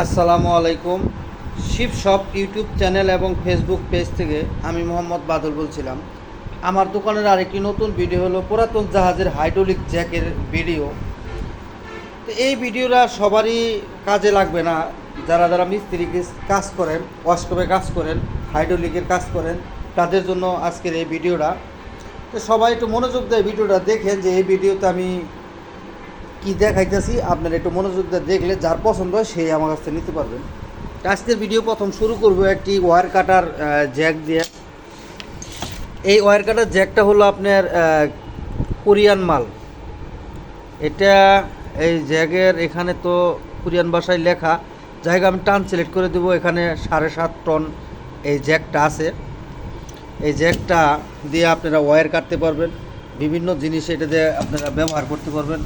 আসসালামু আলাইকুম। Shiv shop YouTube channel এবং ফেসবুক পেজ থেকে আমি মোহাম্মদ বাদল বলছিলাম। আমার দোকানের আরেকটি নতুন ভিডিও হলো পুরাতন জাহাজের হাইড্রোলিক জ্যাকের ভিডিও। তো এই ভিডিওটা সবারই কাজে লাগবে না। যারা যারা মিস্ত্রি কাজ করেন ওয়াশকপে কাজ করেন, হাইড্রোলিকের কাজ করেন, তাদের জন্য আজকের এই ভিডিওটা। তো সবাই একটু মনোযোগ দেয় ভিডিওটা দেখেন যে এই ভিডিওতে আমি কি দেখাইতেছি, আপনার একটু মনোযোগ দিয়ে দেখলে যার পছন্দ হয় সেই আমার কাছ নিতে পারবেন। আজকের ভিডিও প্রথম শুরু করব একটি ওয়ার কাটার জ্যাক দিয়ে। এই ওয়ার কাটার জ্যাকটা হলো আপনার কোরিয়ান মাল। এটা এই জ্যাগের এখানে তো কোরিয়ান ভাষায় লেখা। জায়গা আমি টান সিলেক্ট করে দেবো, এখানে সাড়ে সাত টন এই জ্যাকটা আছে। এই জ্যাকটা দিয়ে আপনারা ওয়্যার কাটতে পারবেন। বিভিন্ন জিনিস এটা দিয়ে আপনারা ব্যবহার করতে পারবেন।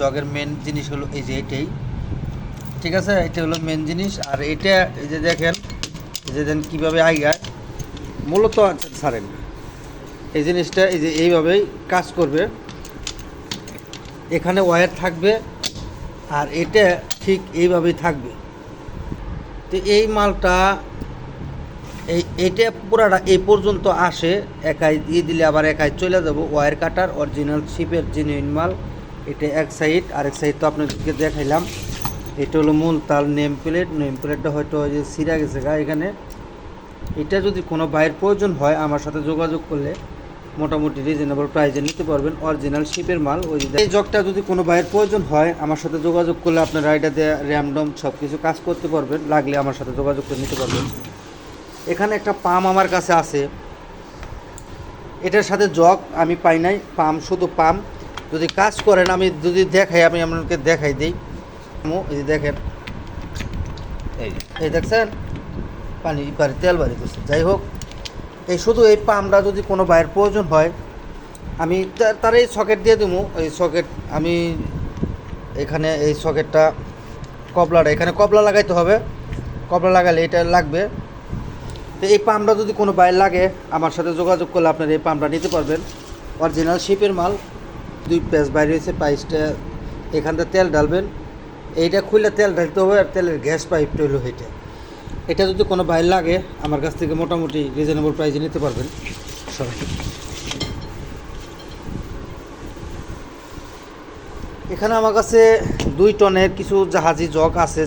জগের মেন জিনিস হলো এই যে এটাই। ঠিক আছে? এটা হলো মেন জিনিস। আর এটা, এই যে দেখেন, এই যে দেন কীভাবে আইগায় মূলত ছাড়েন এই জিনিসটা, এই যে এইভাবেই কাজ করবে। এখানে ওয়্যার থাকবে, আর এটা ঠিক এইভাবেই থাকবে। তো এই মালটা এই এটা পুরাটা এই পর্যন্ত আসে, একাই দিয়ে দিলে আবার একাই চলে যাব। ওয়ার কাটার অরিজিনাল শিপের জেনুইন মাল, এটা এক সাইড আরেক সাইড তো আপনাদেরকে দেখাইলাম। এটা হলো মূল তাল নেম প্লেট নেম প্লেটটা হয়তো যে সিরা গেছে গা এখানে। এটা যদি কোনো বাইরের প্রয়োজন হয়, আমার সাথে যোগাযোগ করলে মোটামুটি রিজনেবল প্রাইসে নিতে পারবেন অরিজিনাল শিপের মাল। ওই এই জগটা যদি কোনো বাইরের প্রয়োজন হয়, আমার সাথে যোগাযোগ করলে আপনারা এটাতে র্যামডম সব কিছু কাজ করতে পারবেন। লাগলে আমার সাথে যোগাযোগ করে নিতে পারবেন। এখানে একটা পাম আমার কাছে আছে। এটার সাথে জগ আমি পাই নাই, পাম, শুধু পাম। যদি কাজ করেন, আমি যদি দেখাই, আমি আপনাকে দেখাই দিই। এই দেখেন। এই দেখছেন? পানি বাড়ি তেল বাড়িতেছে যাই হোক, এই শুধু এই পামটা যদি কোনো বাইরের প্রয়োজন হয়, আমি তার এই সকেট দিয়ে দেবো এই সকেট আমি এখানে, এই সকেটটা কপলাটা এখানে কপলা লাগাইতে হবে। কপলা লাগালে এটা লাগবে। তো এই পাম্পটা যদি কোনো বাইরে লাগে, আমার সাথে যোগাযোগ করলে আপনারা এই পাম্পটা নিতে পারবেন। অরিজিনাল শিপের মাল, দুই পেঁচ বাইরে হয়েছে, পাইসটা এখানটা তেল ঢালবেন। এইটা খুললে তেল ঢালতে হবে আর তেলের গ্যাস পাইপটা হলো এটা এটা যদি কোনো বাইরে লাগে, আমার কাছ থেকে মোটামুটি রিজনেবল প্রাইসে নিতে পারবেন। সবাই। এখানে আমার কাছে দুই টনের কিছু জাহাজি জগ আছে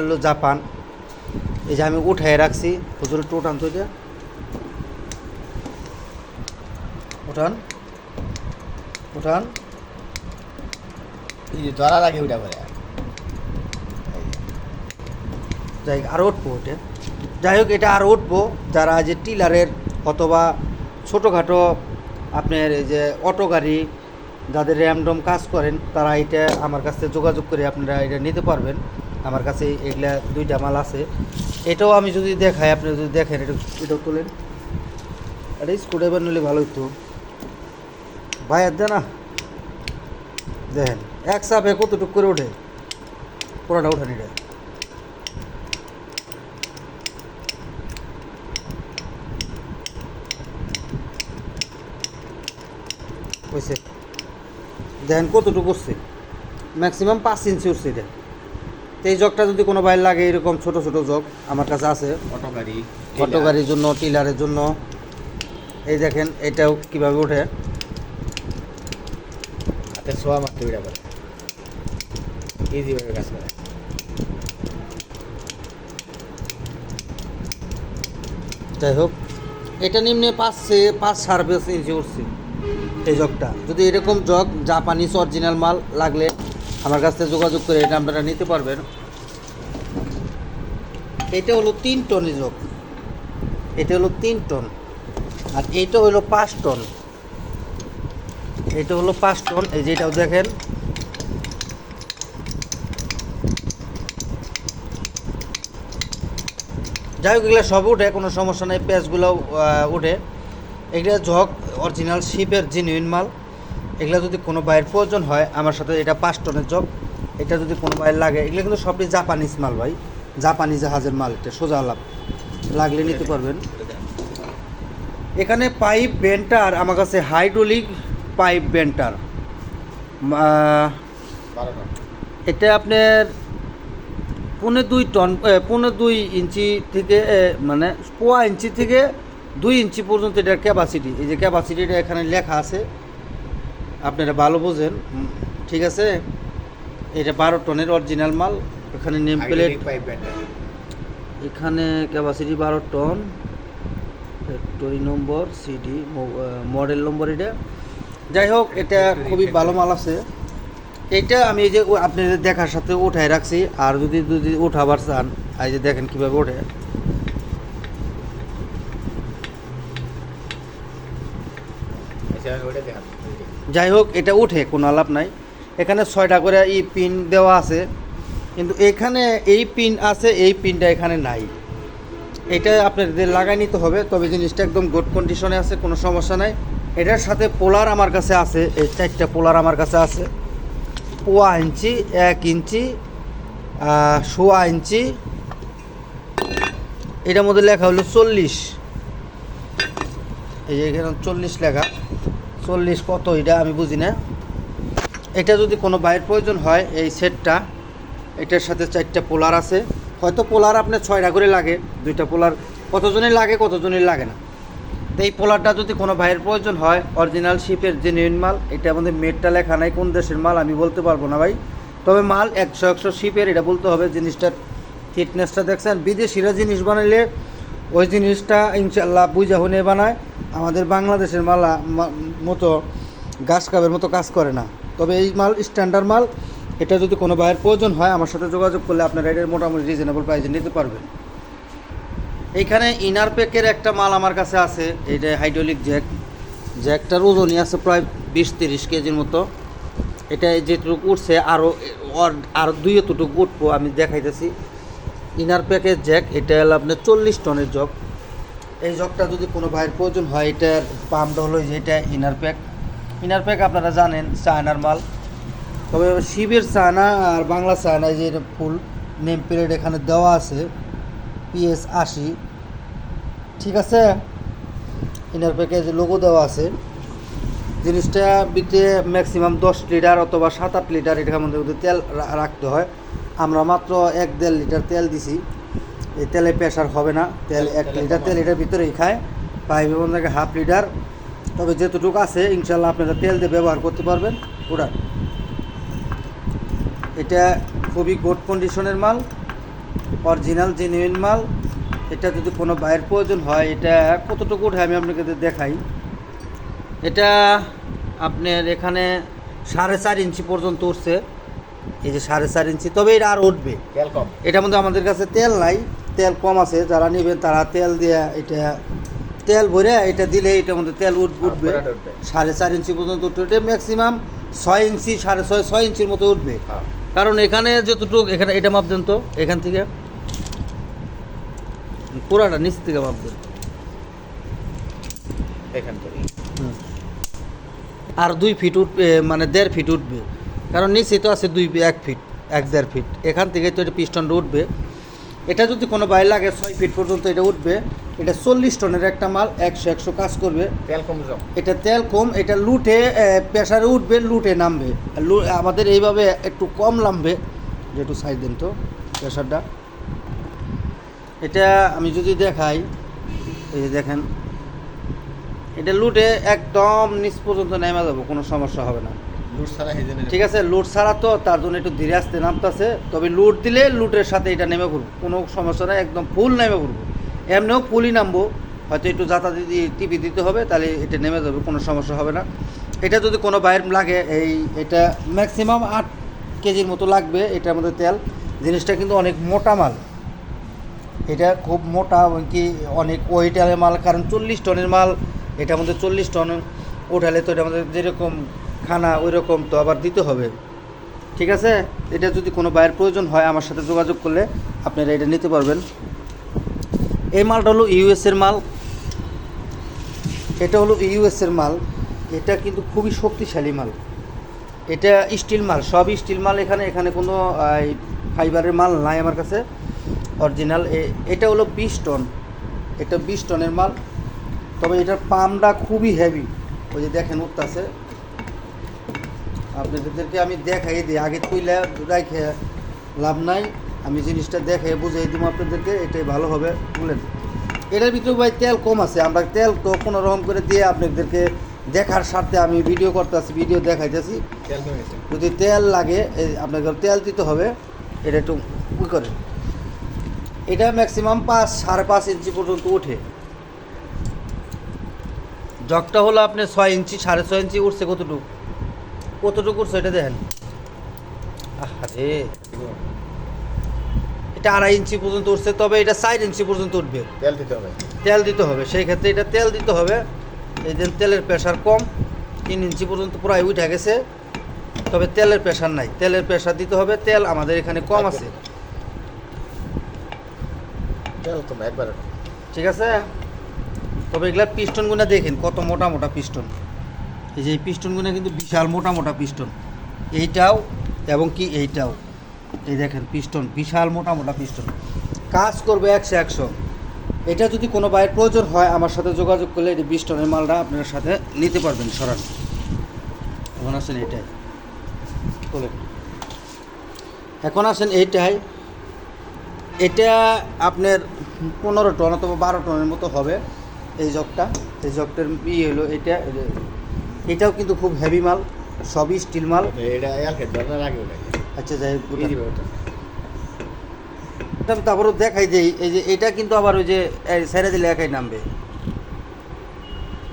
হলো জাপান। এই যে আমি উঠাই রাখছি। হুজুর একটু উঠান তো এটা উঠান। উঠান। এই যে ধরা লাগে ওটা করে যাই হোক, আরও উঠবো ওটা যাই হোক এটা আরও উঠবো। যারা যে টিলারের অথবা ছোটোখাটো আপনার এই যে অটো গাড়ি যাদের র্যামডম কাজ করেন তারা এটা আমার কাছে যোগাযোগ করে আপনারা এটা নিতে পারবেন। আমার কাছে এগুলা দুইটা মাল আছে। এটাও আমি যদি দেখাই, আপনি যদি দেখেন, এটা এটাও তোলেন। এটা স্ক্রুড্রাইভার নিলে ভালো হতো ভাই, আর না। দেখেন, এক চাপে কতটুক করে ওঠে? পুরোটা ওঠেন এটা। দেখেন কতটুকু করছে ম্যাক্সিমাম পাঁচ ইঞ্চি উঠছে এটা। তো এই জগটা যদি কোনো বাইর লাগে এরকম ছোট ছোট জগ আমার কাছে আছে। অটো গাড়ি অটো গাড়ির জন্য টিলারের জন্য। এই দেখেন এটাও কীভাবে ওঠে? হাতে ছোঁয়া মারতে ওইটা করে। ইজি ভাবে কাজ করে। যাই হোক এটা নিম্নে পাঁচ সে- পাঁচ সার্ভিস ইঞ্চি উঠছে এই জগটা। যদি এরকম জগ জাপানিজ অরিজিনাল মাল লাগলে আমার কাছ থেকে যোগাযোগ করে এটা আপনারা নিতে পারবেন। এটা হলো তিন টনের জগ এটা হলো তিন টন। আর এইটা হলো পাঁচ টন। এটা হলো পাঁচ টন। এই যেটাও দেখেন। যাই হোক, এগুলো সব উঠে, কোনো সমস্যা নেই। পেঁয়াজগুলো উঠে। এগুলো ঝক অরিজিনাল শিপের জেনুইন মাল। এগুলো যদি কোনো বাইরের প্রয়োজন হয়, আমার সাথে এটা পাঁচ টনের জব এটা যদি কোনো বাইরে লাগে, এগুলো কিন্তু সবই জাপানিজ মাল ভাই। জাপানি জাহাজের মাল এটা, সোজা লাভ লাগলে নিতে পারবেন। এখানে পাইপ বেন্টার আমার কাছে হাইড্রোলিক পাইপ বেন্টার এটা আপনার পৌনে দুই টন পৌনে দুই ইঞ্চি থেকে মানে পোয়া ইঞ্চি থেকে দুই ইঞ্চি পর্যন্ত এটার ক্যাপাসিটি এই যে ক্যাপাসিটিটা এখানে লেখা আছে। আপনারা ভালো বোঝেন। ঠিক আছে? এটা বারো টনের অরিজিনাল মাল। এখানে নেম প্লেট এখানে ক্যাপাসিটি বারো ton. Factory number CD model number এটা। যাই হোক এটা খুবই ভালো মাল আছে। এইটা আমি এই যে আপনাদের দেখার সাথে উঠায় রাখছি। আর যদি যদি উঠাবার চান এই যে দেখেন কীভাবে ওঠে আচ্ছা ওটা দেখান ওই যে। যাই হোক এটা উঠে, কোনো আলাপ নাই। এখানে ছয়টা করে ই পিন দেওয়া আছে। কিন্তু এখানে এই পিন আছে, এই পিনটা এখানে নাই। এটা আপনাদের লাগাই নিতে হবে, তবে জিনিসটা একদম গুড কন্ডিশনে আছে, কোনো সমস্যা নাই। এটার সাথে পোলার আমার কাছে আছে, এই চারটা পোলার আমার কাছে আছে। পোয়া ইঞ্চি, এক ইঞ্চি সোয়া ইঞ্চি। এটার মধ্যে লেখা হলো চল্লিশ। এই যে এখানে চল্লিশ লেখা। চল্লিশ কত, এটা আমি বুঝি না। এটা যদি কোনো বাইরের প্রয়োজন হয়, এই সেটটা, এটার সাথে চারটা পোলার আছে। হয়তো পোলার আপনার ছয়টা করে লাগে, দুইটা পোলার কতজনের লাগে কতজনের লাগে না। তো এই পোলারটা যদি কোনো ভাইয়ের প্রয়োজন হয় অরিজিনাল শিপের জেনুইন মাল, এটা আমাদের মেটটা লেখা নাই কোন দেশের মাল, আমি বলতে পারব না ভাই। তবে মাল একশো একশো শিপের এটা বলতে হবে জিনিসটার ফিটনেসটা দেখছেন। বিদেশিরা জিনিস বানাইলে, ওই জিনিসটা ইনশাল্লাহ বুঝা হনে বানায়। আমাদের বাংলাদেশের মালা মতো গাছ কাবের মতো কাজ করে না। তবে এই মাল স্ট্যান্ডার্ড মাল, এটা যদি কোনো ভাইয়ের প্রয়োজন হয়, আমার সাথে যোগাযোগ করলে আপনারা এটার মোটামুটি রিজনেবল প্রাইসে নিতে পারবেন। এইখানে ইনার প্যাকের একটা মাল আমার কাছে আছে, এইটা হাইড্রোলিক জ্যাক জ্যাকটার ওজনই আছে প্রায় বিশ তিরিশ কেজির মতো। এটা যেটুকু উঠছে আরও আরও দুই এতটুকু উঠবো, আমি দেখাইতেছি। ইনার প্যাকের জ্যাক এটা হলো আপনার চল্লিশ টনের জগ। এই জগটা যদি কোনো ভাইয়ের প্রয়োজন হয়, এটার পাম্পটা হলো যে এটা ইনার প্যাক ইনার প্যাক আপনারা জানেন, চায়নার মাল। তবে শিবের চায়না আর বাংলা চায়না যে ফুল, নেম প্লেট এখানে দেওয়া আছে, পিএস আশি। ঠিক আছে? ইনার প্যাকেজ লোগো দেওয়া আছে। জিনিসটা বিতে ম্যাক্সিমাম দশ লিটার অথবা সাত আট লিটার, এটার মধ্যে তেল রাখতে হয়। আমরা মাত্র এক দেড় লিটার তেল দিছি। এই তেলে প্রেশার হবে না। তেল এক লিটার তেল এটার ভিতরেই খায়। পাইপের থাকে হাফ লিটার। তবে যেতটুকু আছে ইনশাল্লাহ আপনারা তেল দিয়ে ব্যবহার করতে পারবেন ওটা এটা খুবই গুড কন্ডিশনের মাল অরিজিনাল জেনুইন মাল। এটা যদি কোনো বাইরের প্রয়োজন হয় এটা কতটুকু উঠে আমি আপনাকে দেখাই। এটা আপনার এখানে সাড়ে চার ইঞ্চি পর্যন্ত উঠছে। এই যে সাড়ে চার ইঞ্চি তবে এটা আর উঠবে। এটার মধ্যে আমাদের কাছে তেল নাই। তেল কম আছে যারা নেবেন তারা তেল দিয়ে এটা তেল ভরে এটা দিলে এটার মধ্যে তেল উঠ উঠবে। উঠবে। সাড়ে চার ইঞ্চি পর্যন্ত উঠবে। এটা ম্যাক্সিমাম ছয় ইঞ্চি সাড়ে ছয় ছয় ইঞ্চির মতো উঠবে। হ্যাঁ। কারণ এখানে যতটুকু এখানে এটা মাপ দেন তো এখান থেকে। পুরাটা নিচ থেকে মাপ দেন। এখান থেকে। আর দুই ফিট উঠবে মানে দেড় ফিট উঠবে। কারণ নিচে তো আছে দুই এক ফিট এক দেড় ফিট এখান থেকে তো এটা পিস্টনটা উঠবে। এটা যদি কোনো বাইরে লাগে ছয় ফিট পর্যন্ত এটা উঠবে এটা চল্লিশ টনের একটা মাল একশো একশো কাজ করবে। তেল কম এটা তেল কম এটা লুটে প্রেশারে উঠবে লুটে নামবে। আমাদের এইভাবে একটু কম নামবে যে সাইজ দেন তো প্রেশারটা এটা আমি যদি দেখাই এই যে দেখেন এটা লুটে একদম নিচ পর্যন্ত নেমে যাব কোনো সমস্যা হবে না। ঠিক আছে, লুট ছাড়া তো তার জন্য একটু ধীরে আসতে নামতেছে। তবে লুট দিলে লুটের সাথে এটা নেমে পড়ব, কোনো সমস্যা নাই, একদম ফুল নেমে পড়ব। এমনিও ফুলই নামবো, হয়তো একটু যাতা দিদি টিপি দিতে হবে, তাহলে এটা নেমে যাবে, কোনো সমস্যা হবে না। এটা যদি কোনো বাইর লাগে, এই এটা ম্যাক্সিমাম আট কেজির মতো লাগবে, এটার মধ্যে তেল। জিনিসটা কিন্তু অনেক মোটা মাল। এটা খুব মোটা কি অনেক ওয়েটারের মাল, কারণ চল্লিশ টনের মাল, এটার মধ্যে চল্লিশ টন, ওঠালে তো এটা আমাদের যেরকম খানা ওই রকম তো আবার দিতে হবে। ঠিক আছে? এটা যদি কোনো বাইরের প্রয়োজন হয় আমার সাথে যোগাযোগ করলে আপনারা এটা নিতে পারবেন। এই মালটা হলো ইউএসের মাল। এটা হলো ইউএসের মাল। এটা কিন্তু খুবই শক্তিশালী মাল। এটা স্টিল মাল। সব স্টিল মাল এখানে এখানে কোনো ফাইবারের মাল নাই আমার কাছে। অরিজিনাল। এটা হলো বিশ টন। এটা বিশ টনের মাল। তবে এটার পামটা খুবই হেভি ওই যে দেখেন উঠতেছে। আপনাদেরকে আমি দেখাই দিই। আগে তুইলে রাখে লাভ নাই। আমি জিনিসটা দেখে বুঝিয়ে দিব আপনাদেরকে এটাই ভালো হবে বলেন এটার ভিতরে ভাই তেল কম আছে। আমরা তেল তো কোনো রকম করে দিয়ে আপনাদেরকে দেখার স্বার্থে আমি ভিডিও করতেছি ভিডিও দেখাইতেছি। যদি তেল লাগে আপনাকে তেল দিতে হবে। এটা একটু ই করে এটা ম্যাক্সিমাম পাঁচ সাড়ে পাঁচ ইঞ্চি পর্যন্ত ওঠে। জগটা হলো আপনি ছয় ইঞ্চি সাড়ে ছয় ইঞ্চি উঠছে কতটুকু? কতটুকু উঠছে এটা দেখেন। আরে এটা আড়াই ইঞ্চি পর্যন্ত উঠছে তবে এটা চার ইঞ্চি পর্যন্ত উঠবে। তেল দিতে হবে। তেল দিতে হবে সেই ক্ষেত্রে এটা তেল দিতে হবে। এই যে তেলের প্রেশার কম তিন ইঞ্চি পর্যন্ত প্রায় উঠে গেছে। তবে তেলের প্রেশার নাই তেলের প্রেশার দিতে হবে তেল আমাদের এখানে কম আছে। তেল কম একবার ঠিক আছে? তবে এগুলার পিস্টনগুলো দেখেন কত মোটা মোটা পিস্টন। এই যে পিস্টনগুলো কিন্তু বিশাল মোটা মোটা পিস্টন। এইটাও এবং কি এইটাও। এই দেখেন পিস্টন, বিশাল মোটা মোটা পিস্টন। কাজ করবে একশো একশো। এটা যদি কোনো বাইরের প্রয়োজন হয়, আমার সাথে যোগাযোগ করলে এই পিস্টনের মালটা আপনার সাথে নিতে পারবেন সরাসরি এখন আসেন বলেন এখন আসেন এইটাই এটা আপনার পনেরো টন অথবা বারো টনের মতো হবে। এই জগটা, এই জগটার ইয়ে হলো এটা এটাও কিন্তু খুব হেভি মাল সবই স্টিল মাল। এটা আচ্ছা যাই আমি তারপরও দেখাই দেই এই যে এটা কিন্তু আবার ওই যে ছেড়ে দিলে একাই নামবে।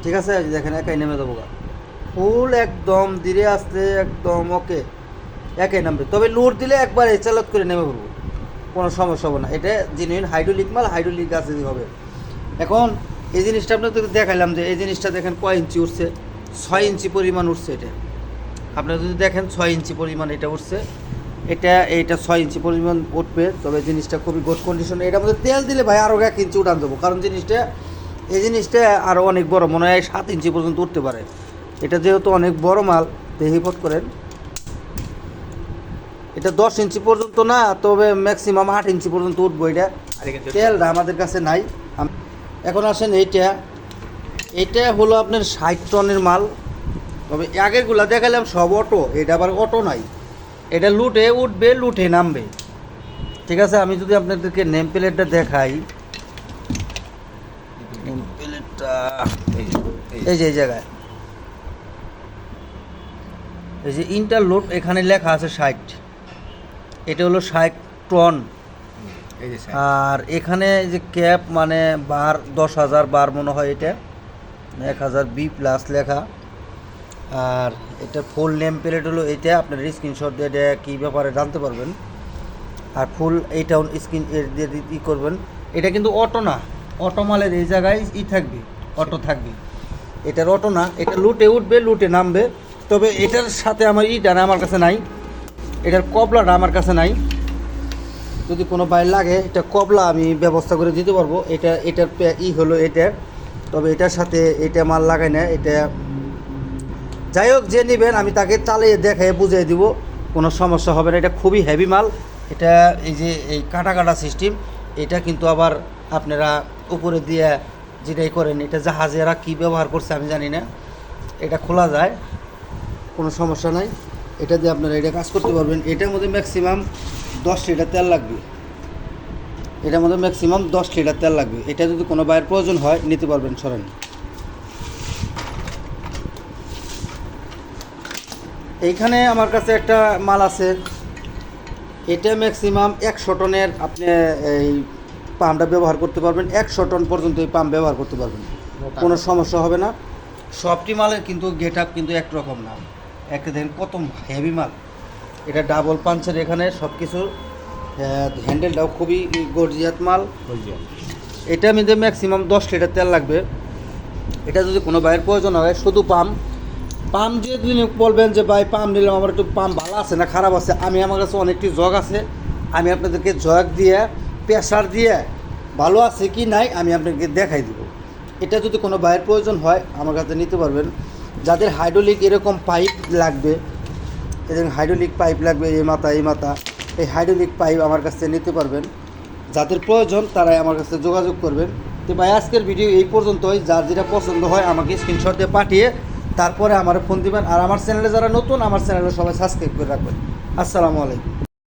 ঠিক আছে দেখেন একাই নেমে দেবো গা। ফুল একদম ধীরে আসতে একদম ওকে একাই নামবে। তবে লোড দিলে একবার চালত করে নেমে পড়ব। কোনো সমস্যা হবে না। এটা জেনুইন হাইড্রোলিক মাল হাইড্রোলিক গাছে হবে এখন এই জিনিসটা আপনাদের দেখাইলাম যে এই জিনিসটা দেখেন কয় ইঞ্চি উঠছে। ছয় ইঞ্চি পরিমাণ উঠছে এটা। আপনারা যদি দেখেন ছয় ইঞ্চি পরিমাণ এটা উঠছে এটা এইটা ছয় ইঞ্চি পরিমাণ উঠবে তবে জিনিসটা খুবই গুড কন্ডিশন এটার মধ্যে তেল দিলে ভাই আরও এক ইঞ্চি উঠান দেবো কারণ জিনিসটা এই জিনিসটা আরও অনেক বড় মনে হয় সাত ইঞ্চি পর্যন্ত উঠতে পারে। এটা যেহেতু অনেক বড় মাল দেহিপট করেন। এটা দশ ইঞ্চি পর্যন্ত না তবে ম্যাক্সিমাম আট ইঞ্চি পর্যন্ত উঠবো এটা। তেলটা আমাদের কাছে নাই। এখন আসেন এইটা এটা হলো আপনার ষাট টনের মাল। তবে আগেরগুলা দেখালাম সব অটো এটা আবার অটো নাই। এটা লুটে উঠবে লুটে নামবে। ঠিক আছে আমি যদি আপনাদেরকে নেম প্লেটটা দেখাই। নেম প্লেটটা এই যে, এই এই যে এই জায়গায়। এই যে ইন্টারলোড এখানে লেখা আছে ষাট। এটা হলো ষাট টন। আর এখানে যে ক্যাপ মানে বার দশ হাজার বার মনে হয় এটা। এক হাজার বি প্লাস লেখা। আর এটা ফুল নেম প্লেট হলো এটা, আপনার স্ক্রিনশট দিয়ে এটা কী ব্যাপারে জানতে পারবেন। আর ফুল এইটাও স্ক্রিন দিয়ে ই করবেন। এটা কিন্তু অটো না অটো মালের এই জায়গায় ই থাকবে অটো থাকবে। এটার অটো না, এটা লুটে উঠবে লুটে নামবে। তবে এটার সাথে আমার ইটা না, আমার কাছে নাই। এটার কবলাটা আমার কাছে নাই। যদি কোনো বাইর লাগে, এটা কবলা আমি ব্যবস্থা করে দিতে পারব। এটা, এটার ই হলো এটা তবে এটার সাথে এটা মাল লাগাই না, এটা যাই হোক, যে নেবেন, আমি তাকে চালিয়ে দেখাই বুঝিয়ে দিব, কোনো সমস্যা হবে না। এটা খুবই হেভি মাল। এটা এই যে, এই কাটা কাটা সিস্টেম এটা কিন্তু আবার আপনারা উপরে দিয়ে যেটাই করেন, এটা জাহাজেরা কী ব্যবহার করছে আমি জানি না। এটা খোলা যায়, কোনো সমস্যা নাই। এটা দিয়ে আপনারা এটা কাজ করতে পারবেন। এটার মধ্যে ম্যাক্সিমাম দশ লিটার তেল লাগবে। এটার মধ্যে ম্যাক্সিমাম দশ লিটার তেল লাগবে। এটা যদি কোনো বাইরের প্রয়োজন হয় নিতে পারবেন সরেন। এইখানে আমার কাছে একটা মাল আছে। এটা ম্যাক্সিমাম একশো টনের আপনি এই পাম্পটা ব্যবহার করতে পারবেন। একশো টন পর্যন্ত এই পাম্প ব্যবহার করতে পারবেন। কোনো সমস্যা হবে না। সবটি মালের কিন্তু গেট আপ কিন্তু একরকম না। একটা দেখেন কত হেভি মাল। এটা ডাবল পাঞ্চের এখানে সব কিছুর হ্যান্ডেলটাও খুবই গর্জিয়াত মাল। এটার মধ্যে ম্যাক্সিমাম দশ লিটার তেল লাগবে। এটা যদি কোনো বাইরের প্রয়োজন হয় শুধু পাম্প পাম্প যে যিনি বলবেন যে ভাই পাম্প নিলাম আমার একটু পাম্প ভালো আছে না খারাপ আছে? আমি আমার কাছে অনেকটি জগ আছে। আমি আপনাদেরকে জগ দিয়ে প্রেশার দিয়ে ভালো আছে কি নাই আমি আপনাকে দেখাই দিব। এটা যদি কোনো বাইরের প্রয়োজন হয় আমার কাছে নিতে পারবেন। যাদের হাইড্রোলিক এরকম পাইপ লাগবে এরকম হাইড্রোলিক পাইপ লাগবে এই মাথা এই মাথা। এই হাইড্রোলিক পাইপ আমার কাছ নিতে পারবেন। যাদের প্রয়োজন তারাই আমার কাছে যোগাযোগ করবেন। তো ভাই, আজকের ভিডিও এই পর্যন্তই। যার যেটা পছন্দ হয় আমাকে স্ক্রিনশট দিয়ে পাঠিয়ে তারপরে আমার ফোন দিবেন। আর আমার চ্যানেলে যারা নতুন, আমার চ্যানেলে সবাই সাবস্ক্রাইব করে রাখবেন। আসসালামু আলাইকুম।